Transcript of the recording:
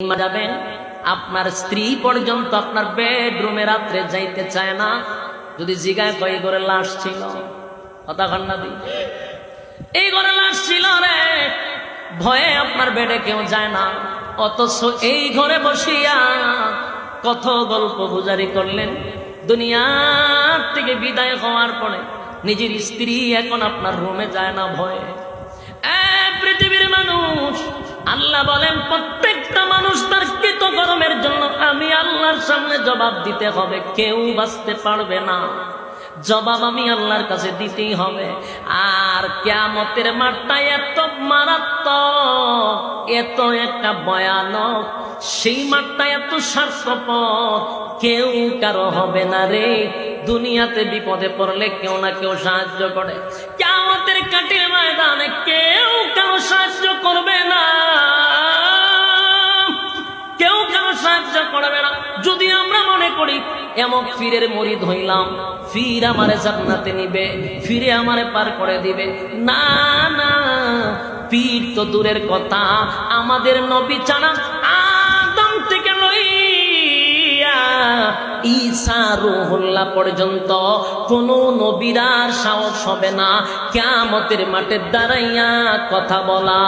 যাবেন, আপনার স্ত্রী পর্যন্ত আপনার বেডরুমে রাত্রে যাইতে চায় না। যদি জিগায় কয় করে লাশ ছিল। কথা দি। এই ঘরে লাশ ছিল রে। ভয়ে আপনার বেডে কেউ যায় না। অথচ এই ঘরে বসিয়া কত গল্প গুজারি করলেন। দুনিয়ার থেকে বিদায় হওয়ার পরে নিজের স্ত্রী এখন আপনার রুমে যায় না ভয়ে। পৃথিবীর মানুষ, আল্লাহ বলেন আল্লাহর সামনে জবাব দিতে হবে, কেউ বাঁচতে পারবে না। জবাব আমি আল্লাহর কাছে দিতেই হবে। আর কেয়ামতের মাঠটা এত মারাত্মক, এত একটা ভয়ানক, সেই মাঠটা এত স্বার্থপর, কেউ কারও হবে না রে। দুনিয়াতে বিপদে পড়লে কেউ না কেউ সাহায্য করে। কেয়ামতের কাটির ময়দানে সাহায্য করবে না। যদি আমরা মনে করি এমন ফিরের মরিদ হইলাম, ফির আমারে জান্নাতে নিবে, ফিরে আমারে পার করে দিবে। না না, পীর তো দূরের কথা, আমাদের নবী চানা আদম থেকে লইয়া ঈসা রুহুল্লাহ পর্যন্ত কোন নবীরার সাহস হবে না। কেয়ামতের মাঠে দাঁড়াইয়া কথা বলা।